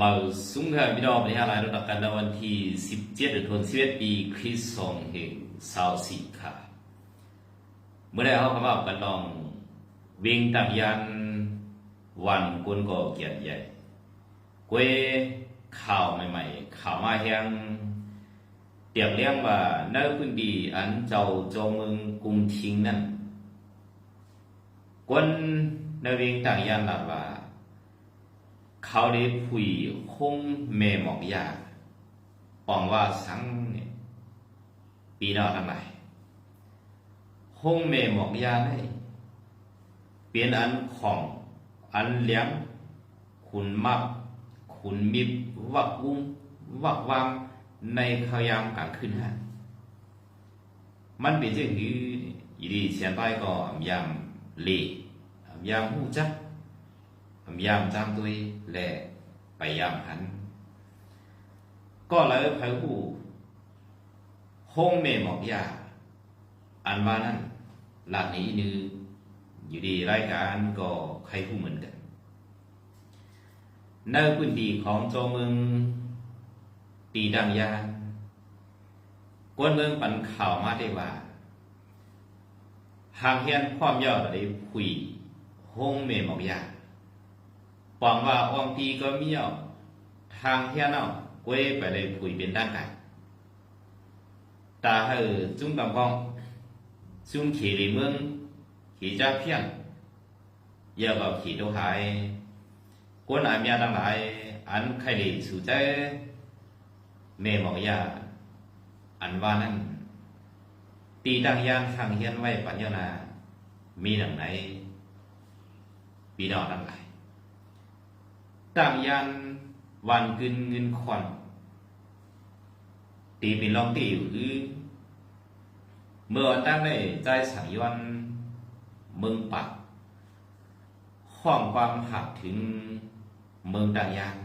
มาสุงค่ะพี่น้องวันนี้อะไรเราตักกันในวันที่ 17เดือนธันวาคมปีคริสต์ศักราช24ค่ะ เมื่อได้เขาคำว่ากันลองวิ่งตักยัน วันกุนก่อเกียรติใหญ่กวยข่าวใหม่ๆ ข่าวมาแหงเตียบเลี้ยงว่าเนื้อพื้นดีอันเจ้าจงมึงกุมทิ้งนั่นกวนเนื้วิ่งตักยันหลักว่า เขาได้ผุยคงเมหมอกยาปองว่าสังเนี่ยปีนอทั้งหลายคงเมหมอกยาได้เปลี่ยนอันของอันเลี้ยงขุนมักขุนมิบวักวุ้งวักวางในขยามกลางคืนฮะมันเป็นเช่นนี้อีดีเสียนไปก็ยามเล่ยามหูจัก พยายามจำตัวและไปยามหัน ก็เลยพายหูห้องเมหมอกยาอันว่านั้นหลักนี้นืออยู่ดีรายการก็ใครผู้เหมือนกันในพื้นที่ของโจเมืองตีดังยานกวนเมืองปันข่าวมาได้ว่าหางเฮียนความยาวได้คุยห้องเมหมอกยา หวังว่าองพีก็มีอาทางเฮียนเอากวยไปเลยผุยเป็นด้านไก่ตาเฮอจุ้งกำกองจุ้งขี่ลีเมืองขี่จ้าเพียงเยอะกับขี่ตัวหายกวนอาเมียทั้งหลายอันใครลีสู่ใจเมหมอกยาอันว่านั้นตีดังยานทางเฮียนไว้ปัญญานามีดังไหนปีนอทั้งหลาย ตั้งยันวันกึนเงินควันตีเป็นลองตีอยู่คือเมื่อตั้งได้ใจสังยวนเมืองปักข้องความหักถึงเมืองดังยัน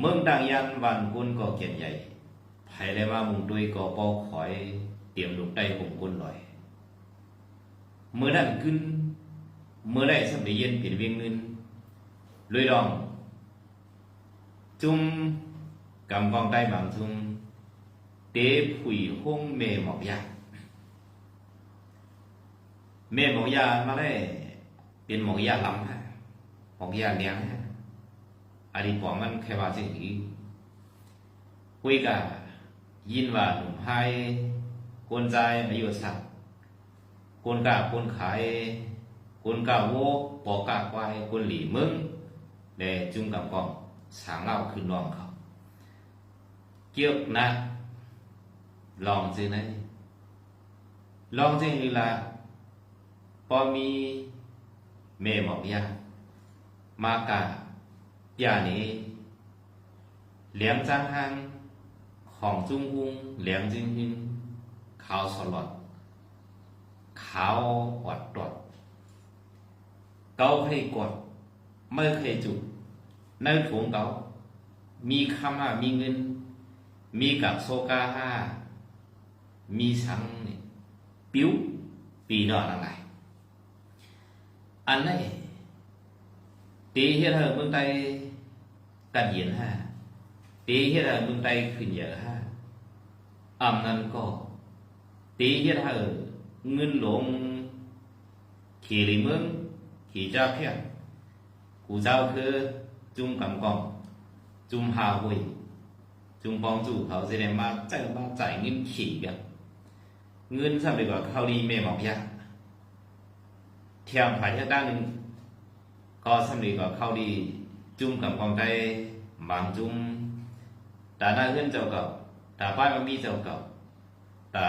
เมืองดังยันวันกุนก็เกียรติใหญ่ภายได้ว่ามุงด้วยก็ปอคอย เตรียมลูกได้หงกุนลอยเมื่อนั้นขึ้น เมื่อได้สำเร็จเย็นเป็นเวียงเงิน lưới đòn chung cầm con tay bằng chung tế phủi hôn mề mọc da mề mọc da mà đây เป็นหมอกยาลำฮะหมอกยาเลี้ยงฮะอดีตผมมันแค่ว่าสิ่งนี้คุยกับยินว่าหนุ่มไทยคนใจอายุสักคนกาคนขายคนกาโวปอกาควายคนหลีมึง để chung cảm còn sáng lao khuyên lòng không kiếp na lòng gì này lòng gì là po mi mẹ mọc ya mà cả ya này liang trang hang ของจุ้งหุงเหลียงจิงหินขาวสลดขาวอดตดเกาให้กดไม่เคยจุด ในถุงเขา มีคำว่ามีเงิน มีกับโซกาห้ามีสังปิ้วปีนอนอะไรอันนี้ตีเฮ็ดให้เมืองไทยกันเย็นห้าตีเฮ็ดให้เมืองไทยขึ้นเยอะห้าอำนั้นก็ตีเฮ็ดให้เงินหลงขี่ริเมืองขี่เจ้าเพียงกูเจ้าคือ จุ่มกำกองจุ่มหาหุยจุ่มปองจู่เขาแสดงมาใจมาจ่ายเงินขี่กันเงินสำเร็จว่าเขาดีเมหมอกยาเทียมผ่านเทียด้านหนึ่งก็สำเร็จว่าเขาดี จุ่มกับกองใจบางจุ่มแต่หน้าเงินเจ้าเก่าแต่ป้ายมันมีเจ้าเก่าแต่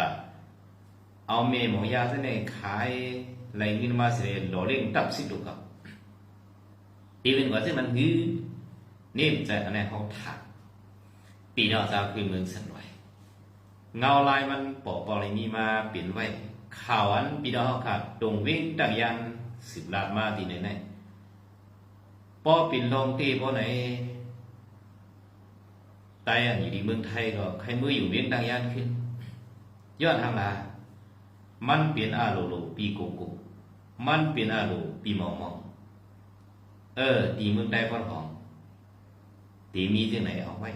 เอาเมหมอกยาเส้นในขายไรเงินมาเสียหล่อเล่งตับสิดุกับ thì mình có thể mình ngư niệm ใจอันนี้เปีนกจากคือเสันไว้เงาลายมันยมีมาเปลี่ยนไว้อ นปีนอกขาดตรงวิ่งต่างยันสิบลาดมาทีไหนไหนปอปิ่นลงตีปอไหนตายอันอยู่ดีเมืองไทยก็ใครมืออยู่เวียงต่างยันขึ้นยอดทางลามันเปลี่ยนอาโลโลปีโกโกมันเปลี่ยนอาโลปีมองมองเออตีเมืองได้พอดของ ตีมีที่ไหนเอาไว้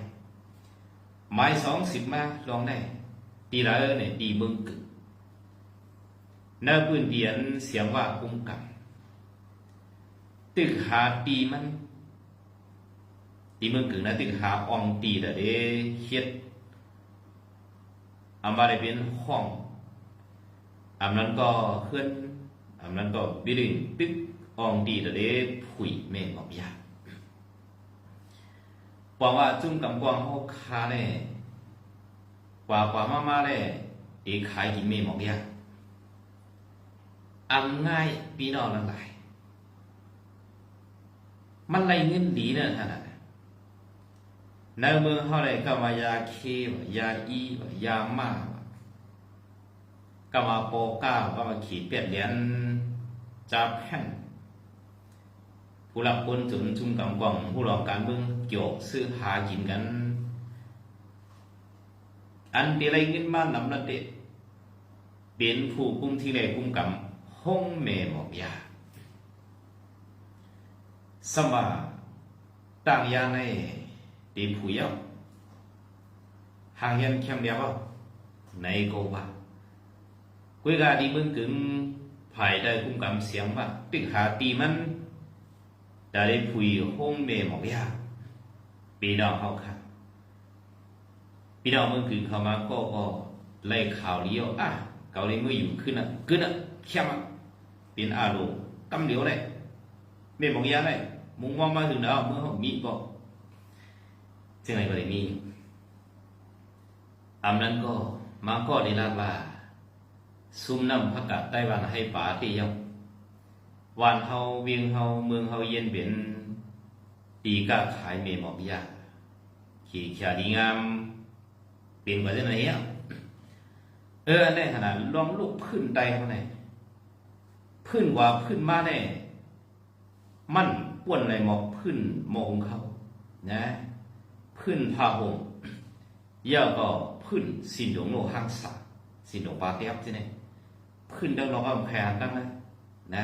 ไม้สองสิบมาลองได้ตีละเออเนี่ยตีมึงกึเนื้อพื้นเดียนเสียงว่ากุ้งกัตึกหาตีมันตีมึงกึนะตึกหาอองตีแต่เด้เฮ็ดอามาได้เป็นห้องอำนั้นก็เคลื่อนอำนั้นก็บิลิงตึกอองตีแต่เด้ผุยเมงออกยาบอ กว่าจุ่มกำกวางเขาคาเนี่ยกว่ากว่ามามาเลยเอกขายกินเมงออกยาอำง่ายพี่น้องทั้งหลายมันไรเงินดีเนี่ยท่านน่ะในเมืองเขาเลยก็มายาเคยาอียามาก็มาโปก้าก็มาขีดเปียดเหรียญจับแผ่น ผู้หลักคนจนชุมกำกวางผู้หลอกการเมืองเกี่ยวซื้อหากินกัน อันเดียไรเงินมานำระเด็ดเป็นผู้กุมที่แรกุมกำห้องเมหมอกยาสมาต่างยาในตีผู้ยาวหางยันเข้มเดียวในโกว่ากุยกาดีเมืองกึ่งภายได้คุ้มกำเสียงว่าตึกหาตีมัน แต่ได้ผู้ห้องเมหมอกยาปีน้องเขาค่ะปีน้องเมืองกึ่งเขามาก็ก็ไล่ข่าวเลี้ยวอะเกาหลีเมื่ออยู่ขึ้นอะขึ้นอะเข้มอะเป็นอารมณ์กำเดียวเลยเม่บอกยาเลยมุงมองมาถึงแล้วเมื่อมีบอกซึ่งอะไรก็ได้มีอำนั้นก็มาก็ได้รับว่าซุ่มน้ำพักกาดไต้หวันให้ป่าที่ยัง วันเฮาเวียงเฮาเมืองเฮาเย็นเป็นตีก้าขายเมหมอกยาขี่ขาดีงามเปลี่ยนกว่าจะไหนอะเออในขนาดลองลูกพื้นใดเขาไหนพื้นกว่าพื้นมาแน่มั่นป้วนในหมอกพื้นมองเขานะพื้นผ้าห่มย่าก็พื้นสินหลวงโลหังสาสินหลวงปาเตียบใช่ไหมพื้นดังนอกเอาแผ่นตั้งนะนะ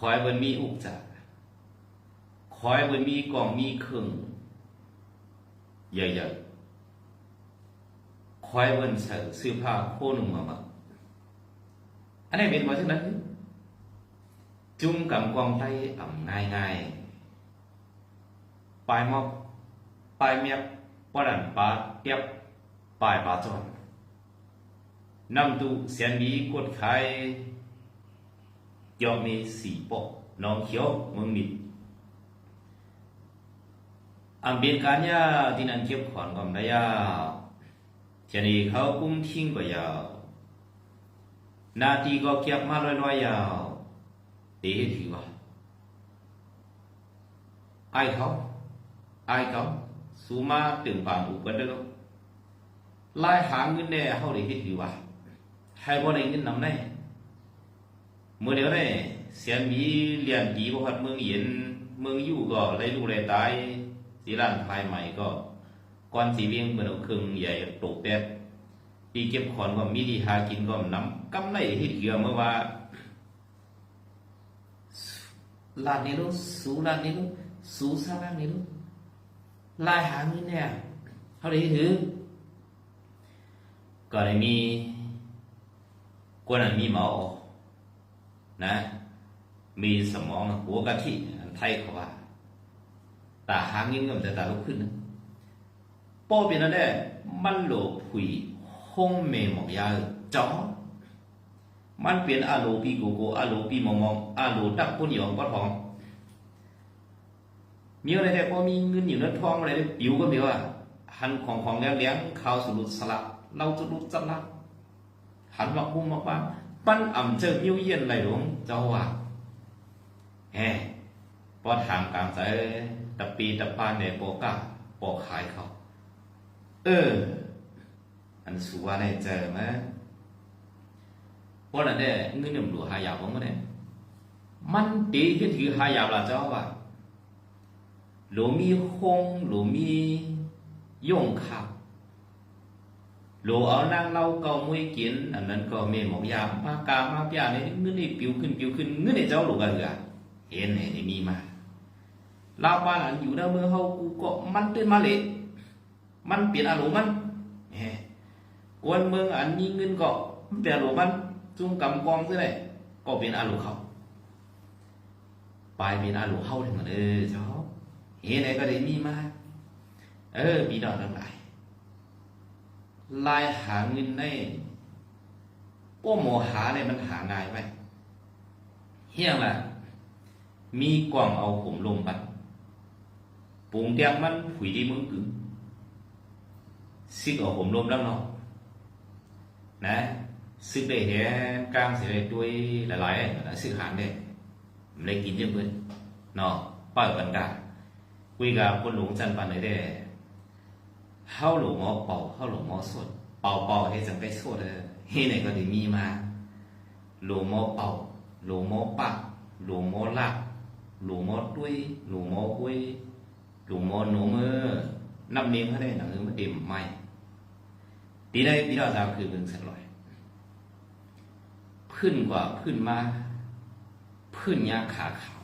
ขาดด้วยเฮียลาคอยเบิ่นมีอุกจักคอยเบิ่นมีกล่องมีเครื่องใหญ่ๆคอยเบิ่นใส่เสื้อผ้าโคหนุ่มมามาอันนี้เป็นเพราะฉะนั้นจุ่มกับกองไตอ่ำง่ายง่ายปลายมอกปลายเมียบปดันปาเตียบปลายปาจอนนำตูเสียนมีกดไข่ ยอมีสีปกน้องเขียวเมืองมิดอันเป็นการยาที่นั่นเก็บขอนกอได้ยาจะนี้เขากุ้มทิ้งกว่ายาวนาทีก็เก็บมาลอยลอยยาวเดี๋ยวถือว่าไอเขาไอเขาสูมาตึงปานอุกันได้ก็ไล่หาเงินแน่เขาเดี๋ยวถือว่าให้บ่ได้เงินนำแน่ ยเสียมีเรียนดีบ่ฮัดเมืองเย็นเมืองอยู่ก็ได้ดูได้ตายสีร้านภายใหม่ก็ก่อนสีเวียงเมืองครึ่งใหญ่ตกแต่ตีเก็บขอนก็มีดีหากินก็นำกำไรเฮ็ดเกี่ยวเมื่อว่า là ni lu su là ni lu su sa là ni lu lai หาเงินเนี่ยเขาได้ถือก็ได้มีกวนนั้นมีหมอ นะ มีสมองหัวกะทิไทยเขาว่าแต่หาเงินก็มันจะตาลุกขึ้นป้อเป็นนั่นแหละมันโหลผุยห้องเมหมอกยาจ้อมันเปลี่ยนอาโลปีโกโกอาโลปีมองมองอาโลตักปุ่นหยองก็ทองมีอะไรแต่พอมีเงินอยู่ในท้องอะไรปิวก็เดียวอะหันของของแล้วเลี้ยงข้าวสุรุสลักเราจะรู้จัลักหันมาคุ้มมาว่า ปั้นอ่ำเจอยิ้วเย็นไหลหลวงเจ้าว่าแฮพอถามกลางใจตะปีตะปานในโปกาปอกขายเขา เออ อันสูว่าในเจอมาเพราะนั่นแหละเงินหนึ่งหลวหายาวของมันเนี่ยมันตีที่ถือหายาวละเจ้าว่าหลวมีหงหลวมีย่งขับ หลวเอานางเล่าเกามวยกินอันนั้นก็เมหมอกยามากามาปยาเนี่ยเงินนี่ปิวขึ้นปิวขึ้นเงินนี่เจ้าหลวกันเหรอเห็นเนี่ยมีมาลาบ้านอันอยู่ในเมืองเฮากูก็มันตื่นมาเลยมันเปลี่ยนอารมณ์มันแหมกวนเมืองอันนี้เงินก็เปลี่ยนอารมณ์มันจุ่มกำกองซะเลยก็เป็นอารมณ์เขาไปเป็นอารมณ์เฮาถึงเออเจ้าเฮ็ดไหนก็ได้มีมาเออพี่น้องทั้งหลาย ลายหาเงินในพวกหมอหาเนี่ยมันหาง่ายไหมเฮียงล่ะ มีกล่องเอาผมลงไปปรุงเตียงมันผุยดีมึงกึ่งซิกเอาผมลมแล้วเนาะนะซึกได้เห็นกลางเสิได้ด้วยหลายๆนะซึกหานได้มันได้กินเยอะเพิ่นเนาะป้ากันกาคุยกับคนหลวงจันปันเลยได้ เฮาหลวงหมอเป่าเฮาหลวงหมอสดเป่าเป่าให้จังไปสดเด้อเฮ็ดไหนก็ได้มีมาหลวงหมอเป่าหลวงหมอปักหลวงหมอลักหลวงหมอด้วยหลวงหมอห้ยหลวงหมอหนูมือนับเนียงเขาได้หนังเออมันเต็มไม่ตีได้พี่เราตามคือเมืองสักลอยพื้นกว่าพื้นมาพื้นยาขาขาว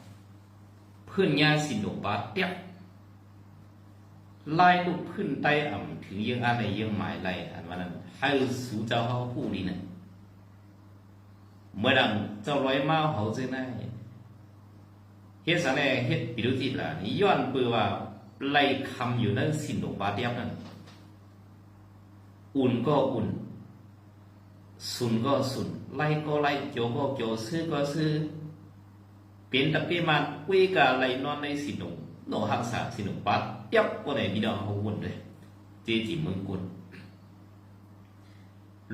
พื้นยาสินดกบาเตี้ย บไล่ลูกพื้นไตอ่ำถึงยังอะไรยังหมายไรอันวันนั้นให้สู่เจ้าเขาผู้นี้นะเมื่อดังเจ้าร้อยมาเขาจะได้เฮ็ดซะแน่เฮ็ดปิรุจิตล่ะ หนูหั่นสินดอกบายบนั่นอุ่นก็อุ่นสุนก็สุนไล่ก็ไล่โจก็โจซื้อก็ซื้อเป็นตะเปียมันคุยกับไล่นอนในสินดงโนหักษาสินดงบาเดียบก็ไหนพี่น้องเขาวนเลยเจจิเมืองกุน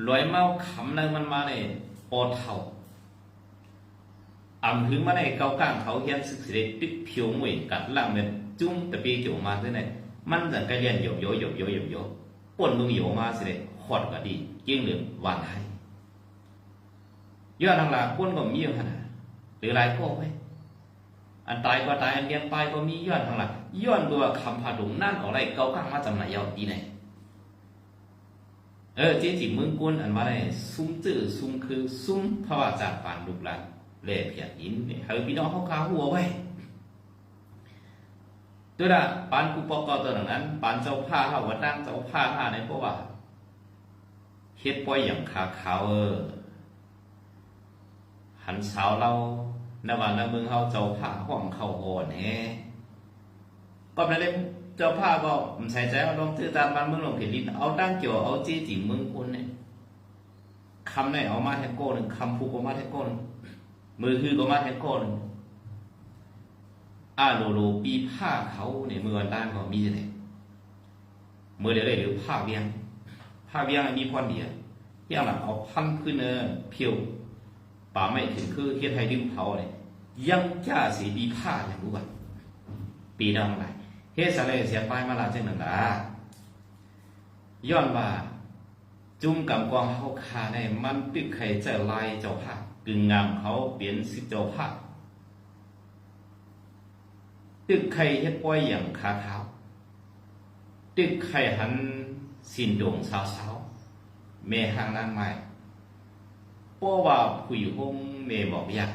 ลอยเมาคำนั้นมันมาในปอเท่า ẩm hứng mà này cao càng thấu hiện sức sẽ tích phiếu nguyện cắt làm mình chung tập bi kiểu mà thế này มันจะกระเรียนโยโยโยโยโยโยปนมึงโยมาสิขอดก็ดีเกี่ยงเหลืองหวานให้ย้อนทางหลังปนก็มีอยู่ขนาดหรือหลายพวกไว้ อันตายก็ตายอันเดียนตายก็มีย้อนทางหลักย้อนตัวคำพาดุงนั่นอะไรเก้าข้างมาจำไหนยาวดีไหนเออที่จิเมึงกวนอันมาได้ซุ้มจื้อซุ้มคือซุ้มพระวาจาปานดุกหลังเล่เพียดอินเฮ้ยพี่น้องเขากาหัวไว้ตัวละปานกูปกอตัวนั้นปานเจ้าผ้าห้าวัดนั่งเจ้าผ้าห้าในเพราะว่าเฮ็ดป่อยอย่างขาเขาเออหันสาวเรา นวันในเมืองเขาเจ้าผ้าห้องเขาโหนแน่ก็ในเล่มเจ้าผ้าก็ไม่ใช่ใจเอาลองตื้อตามบ้านเมืองลงเขียนลิ้นเอาตั้งเกี่ยวเอาจี้จิ๋มเมืองคุณเนี่ยคำไหนเอามาแทนโก้หนึ่งคำพูกเอามาแทนโก้หนึ่งมือคือก็มาแทนคนอาโลโลปีผ้าเขาในเมื่อวันด้านก็มีแต่เมื่อเดี๋ยวได้หรือผ้าเวียงผ้าเวียงมีพอนเดียวที่เอาหลังเอาพันขึ้นเนอเพียว ป่าไม่ถึงคือเทียไทยดิ้มเผาเลยยังจ้าสีดีผ้าอย่างรู้ป่ะปีดำอะไรเฮ็ดสะเลเสียไปมาลาเจ้าหนึ่งละย้อนว่าจุ่มกับกวางเฮาคาในมันตึกไข่เจลายเจ้าผ้ากึ่งงามเขาเปลี่ยนสิเจ้าภาตึกไข่เฮ็ดป้อยอย่างขาขาตึกไข่หันสินดงสาวสาวเมหางนางไม้ ป้อว่าผู้อยู่ห้องเมบอกยาก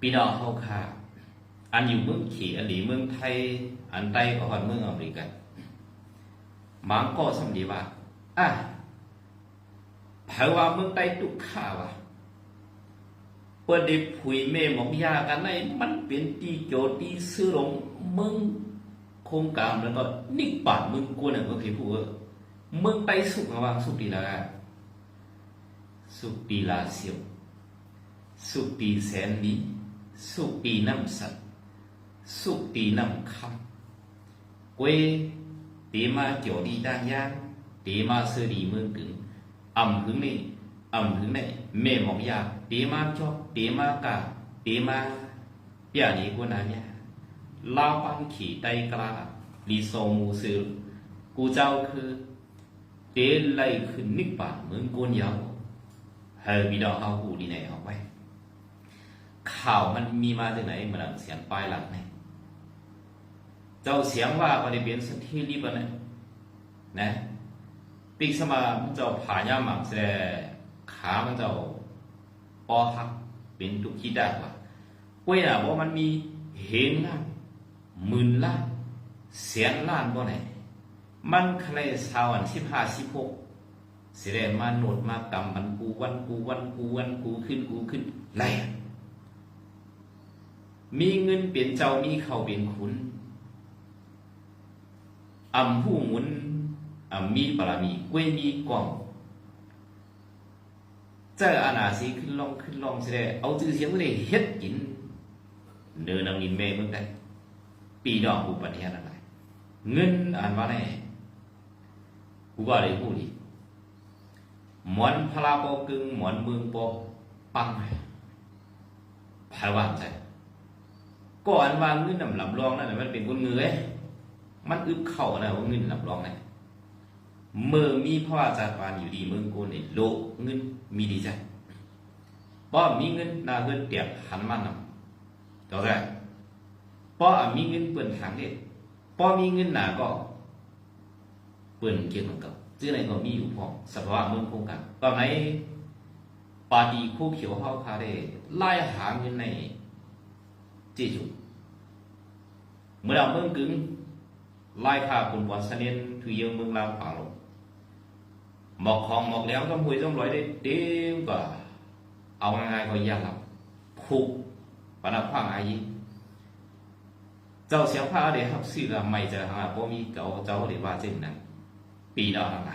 พี่น้องเขาค่ะ อันอยู่เมืองขี่อันหลีเมืองไทย อันใต้ก็ฮอดเมืองอเมริกันมังก็สำดีว่าอะเผาว่าเมืองใต้ตุกข่าว่ะเปิดได้ผุยเมหมอกยากันในมันเป็นตีโจตีซื้อลงมึงโครงการแล้วก็นิกปาดมึงกวนอะมึงพี่ผู้เอองไปสุกระวังสุกดีละ สุกดีลาเสียวสุกดีแสนนี้สุกดีน้ำสัตว์สุกดีน้ำคำเว้ตีมาเกี่ยวดีด้านย่างเตีมาซื้อดีเมึงกึ่งอ่ำหึงนี่อ่ำหึงนี่เมหมอกยาเตีมาชอบตีมากาตีมาเปียนี้กูนาเนี่ยลาปังขี่ไตกลาลีโซมูซือกูเจ้าคือเตไลคือนิกปาเมืองกวนยาว เฮบีดอกเอาหูดีไหนเอาไว้ข่าวมันมีมาจากไหนมันเสียงปลายหลังไหนเจ้าเสียงว่าก็ได้เป็นสักที่รีบนะนะปีกสมามันเจ้าผายาหมักแสดขามันเจ้าปอหักเป็นทุกขี้ได้ว่าเว้ยอะว่ามันมีเห็นล้านหมื่นล้านแสนล้านบ่ไหนมันใครสาวันสิบห้าสิบหก เสียมาโนดมากรรมมันกูวันกูวันกูวันกูขึ้นกูขึ้นไล่มีเงินเปลี่ยนเจ้ามีเขาเปลี่ยนขุนอำผู้หมุนอำมีปรามีกล้วยมีกล่องเจ้าอาณาสีขึ้นลองขึ้นลองสิได้เอาชื่อเสียงเลยเฮ็ดกิน เดินนางนินแม่เมืองได้ปีดอกอุปเทศอะไรเงินอ่านว่าไงกูว่าอะไรพูดดิ หมอนพลาโปกึงหมอนเมืองปปังภายวางใจก่อนวางเงินนำลำรองนั่นมันเป็นคนเงยมันอึบเข่านะว่าเงินลำรองนะเมื่อมีพ่อจากวานอยู่ดีเมืองโกนเนี่ยโลกเงินมีดีใจป้อมีเงินนาเงินเตียบหันมานำเจ้าใจป้อมีเงินเปิดทางเด็ดป้อมีเงินหนาก็เปิดเกี่ยวกับ ชื่ออะไรก็มีอยู่พอสภาวะมืองคงการตอนไหนปาดีคู่เขียวเข้าคาได้ไล่หาเงินในจีจุเมื่อเราเมืองกึ่งไล่พาคุณวันเสนียนทุยเยงเมืองลาวผาลงหมอกของหมอกแล้วต้องหุยต้องลอยได้เต็มกว่า เอาง่ายๆก็ยากครับคุกปนับขวางอายิเจ้าเสียงพาเดี๋ยวครับสื่อละไม่จะหาบ่มีเก่าเจ้าเดี๋ยวว่าเช่นนั้น ปีดอกอะไร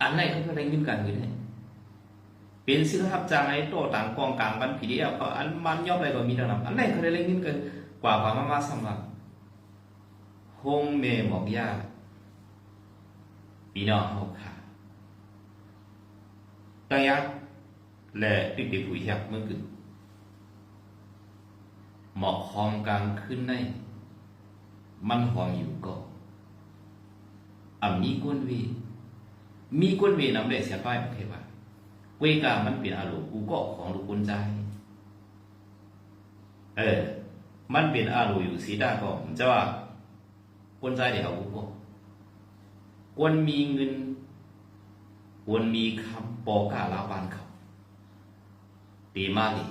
อันไหนเขาก็ได้เงินกันเงินเนี่ยเป็นซื้อรับจ้างไอ้โตต่างกองกลางบันผีเดียวก็ อันมันย่อมอะไรก็มีทั้งนั้น อันไหนเขา ได้เล่นเงินกัน กว่าความมาสมัครฮงเมหมอกยา ปีนอกเขาค่ะ ตั้งยักษ์ และติดติดผู้ยักษ์เมื่อกี้หมอกคอมกลางขึ้นใน มันหอมอยู่ก็ อะมีก้นเวมีก้นเวนำได้เสียป้ายโอเคว่าเวกามันเป็นอารมณ์กูก็ของลูกคนใจ เออ มันเป็นอารมณ์อยู่สีดาก็ผมจะว่าคนใจเดี๋ยวกูก็ควรมีเงินควรมีคำปอกาลาบานเขาตีมาลี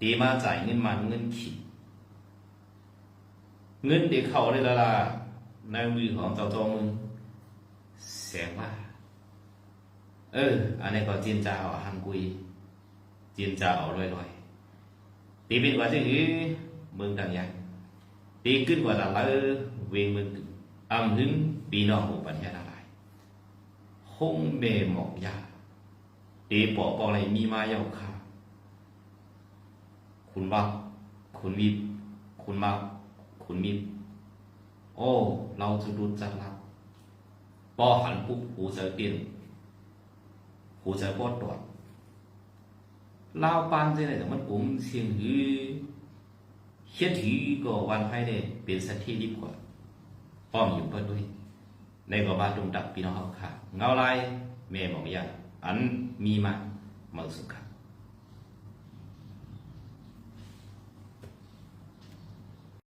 ตีมาจ่ายเงินมันเงินขีดเงินเด็กเขาเลยละล่ะ ในมือของเจ้าจอมึงแสงว่า เออ อันนี้ก็จีนจ่าเอาหันกุยจีนจ่าเอาลอยตีเป็นกว่าที่หือมืองต่างยังตีขึ้นกว่าต่ละเวงมืองอำหึงปีนอกหมู่ประเทศอะไรคงเมหมอกยาตีปอปออะไรมีมาเย้าค่ะคุณว่าคุณวิบคุณมาคุณมิ โอ้เราจะรู้จักรับปอหันปุ๊บหูจะเปลี่ยนหูจะปอดตรวจลาวปานจไหนแต่มันผมเสียงหือเขียนถือก็วันไพ่ได้เป็นสัตว์ที่ดีกว่าป้อมอยู่เพื่อด้วย ในกบาตรงดับพี่น้องเขาค่ะ เงาลายแม่บอกย่าอันมีมาเมือสุขค่ะ